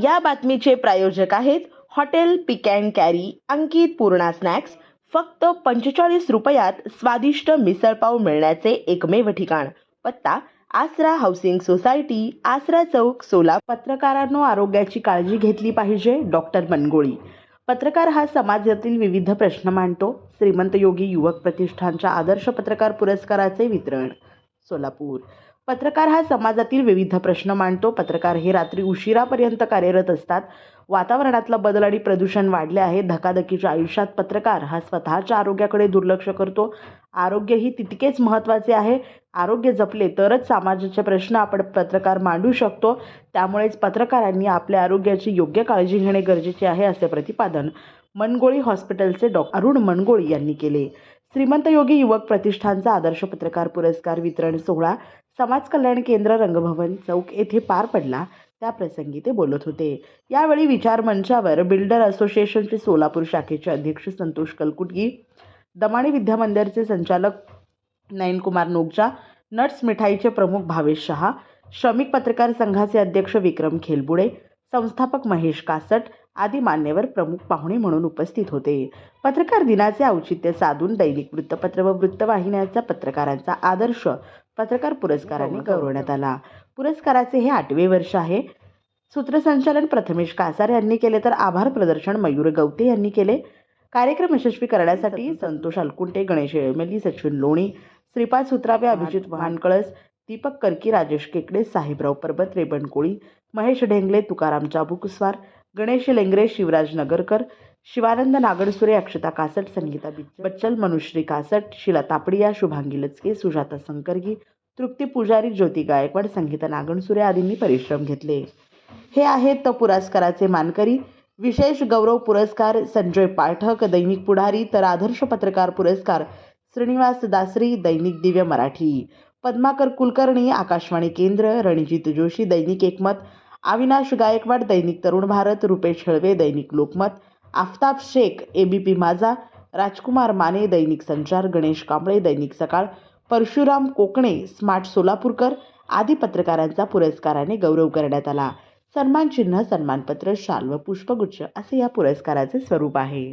या बातमीचे प्रायोजक आहेत hotel pick and carry Ankit Purna snacks. फक्त पंचेचाळीस रुपयात स्वादिष्ट मिसळपाव मिळण्याचे एकमेव ठिकाण. पत्ता आसरा हाऊसिंग सोसायटी आसरा चौक सोला. पत्रकारांनो आरोग्याची काळजी घेतली पाहिजे डॉक्टर मनगोळी पत्रकार हा समाजातील विविध प्रश्न मांडतो. श्रीमंत योगी युवक प्रतिष्ठानच्या आदर्श पत्रकार पुरस्काराचे वितरण. सोलापूर. पत्रकार हा समाजातील विविध प्रश्न मांडतो. पत्रकार हे रात्री उशिरापर्यंत कार्यरत असतात. वातावरणातला बदल आणि प्रदूषण वाढले आहे. धकाधकीच्या आयुष्यात पत्रकार हा स्वतःच्या आरोग्याकडे दुर्लक्ष करतो. आरोग्य ही तितकेच महत्त्वाचे आहे. आरोग्य जपले तरच समाजाचे प्रश्न आपण पत्रकार मांडू शकतो. त्यामुळेच पत्रकारांनी आपल्या आरोग्याची योग्य काळजी घेणे गरजेचे आहे असे प्रतिपादन मनगोळी हॉस्पिटलचे डॉ. अरुण मनगोळी यांनी केले. श्रीमंत योगी युवक प्रतिष्ठानचा आदर्श पत्रकार पुरस्कार वितरण सोहळा समाज कल्याण केंद्र रंगभवन चौक येथे पार पडला. त्याप्रसंगी ते बोलत होते. यावेळी विचार मंचावर बिल्डर असोसिएशनचे सोलापूर शाखेचे अध्यक्ष संतोष कलकुटगी दमाणी विद्यामंदिरचे संचालक नयनकुमार नोगजा नट्स मिठाईचे प्रमुख भावेश शहा श्रमिक पत्रकार संघाचे अध्यक्ष विक्रम खेलबुडे संस्थापक महेश कासट आदी मान्यवर प्रमुख पाहुणे म्हणून उपस्थित होते. पत्रकार दिनाचे औचित्य साधून दैनिक वृत्तपत्र व वृत्तवाहिन्यांचा पत्रकारांचा आदर्श पत्रकार पुरस्काराने गौरवण्यात आला. पुरस्काराचे हे आठवे वर्ष आहे. सूत्रसंचालन प्रथमेश कासार यांनी केले तर आभार प्रदर्शन मयूर गवते यांनी केले. कार्यक्रम यशस्वी करण्यासाठी संतोष अलकुंटे गणेश येळमेली सचिन लोणी श्रीपाद सुत्रावे अभिजित वाहनकळस दीपक कर्की राजेश केकडे साहेबराव परबत रेबणकोळी महेश ढेंगले तुकाराम चाबुकुस्वार गणेश लेंगरे शिवराज नगरकर शिवानंद नागडसुरे अक्षता कासट संगीता बच्चल मनुश्री कासट शिला तापडिया शुभांगी लचके सुजाता संकरगी तृप्ती पुजारी ज्योती गायकवाड संगीता नागणसुरे आदींनी परिश्रम घेतले. हे आहेत तर पुरस्काराचे मानकरी विशेष गौरव पुरस्कार संजय पाठक दैनिक पुढारी तर आदर्श पत्रकार पुरस्कार श्रीनिवास दासरी दैनिक दिव्य मराठी. पद्माकर कुलकर्णी आकाशवाणी केंद्र रणजित जोशी दैनिक एकमत अविनाश गायकवाड दैनिक तरुण भारत रुपेश हळवे दैनिक लोकमत आफताब शेख एबीपी माझा राजकुमार माने दैनिक संचार गणेश कांबळे दैनिक सकाळ परशुराम कोकणे स्मार्ट सोलापूरकर आदी पत्रकारांचा पुरस्काराने गौरव करण्यात आला. सन्मान चिन्ह सन्मानपत्र शाल व पुष्पगुच्छ असे या पुरस्काराचे स्वरूप आहे.